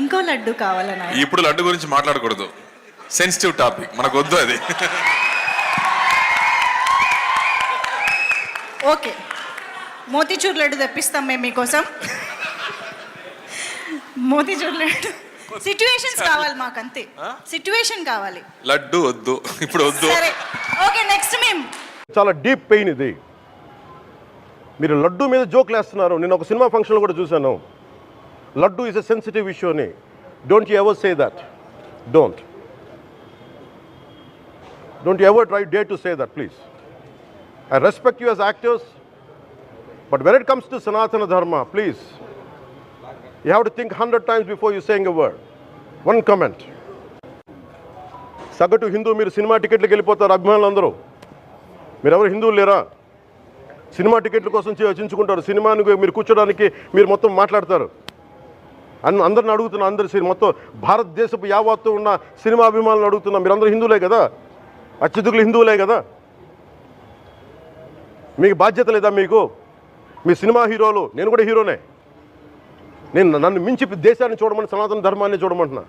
ఇంకో లడ్డు కావాలన్నా. ఇప్పుడు లడ్డు గురించి మాట్లాడకూడదు. సెన్సిటివ్ టాపిక్ మనకు వద్దు అది. ఓకే. మోతీచూర్ లడ్డు తెప్పిస్తాం మేము మీకోసం. మోతీచూర్ లడ్డు. సిచ్యువేషన్స్ కావాలి మాకు అంతే సిచ్యువేషన్ కావాలి. లడ్డు వద్దు. ఇప్పుడు వద్దు. సరే. ఓకే నెక్స్ట్ మేము చాలా డీప్ పెయిన్ ఇది. మీరు లడ్డు మీద జోక్లు వేస్తున్నారు నేను ఒక సినిమా ఫంక్షన్లో కూడా చూశాను. Laddu is a sensitive issue అని. Don't you ever say that don't don't ever try day to say that please I respect you as actors but when it comes to Sanatana Dharma please you have to think hundred times before you saying a word one comment సగటు హిందూ మీరు cinema టికెట్లకు వెళ్ళిపోతారు అభిమానులు అందరూ మీరెవరు హిందువులు లేరా? Cinema టికెట్ల కోసం చించుకుంటారు. సినిమాను మీరు కూర్చోడానికి మీరు మొత్తం మాట్లాడతారు. అందరిని అడుగుతున్నా అందరు సి- మొత్తం భారతదేశపు యావత్తు ఉన్న సినిమా అభిమానులు అడుగుతున్నా మీరు అందరూ హిందువులే కదా? అత్యధికులు హిందువులే కదా? మీకు బాధ్యత లేదా మీకు? మీ సినిమా హీరోలు నేను కూడా హీరోనే. నేను నన్ను మించి దేశాన్ని చూడమని సనాతన ధర్మాన్ని చూడమంటున్నా.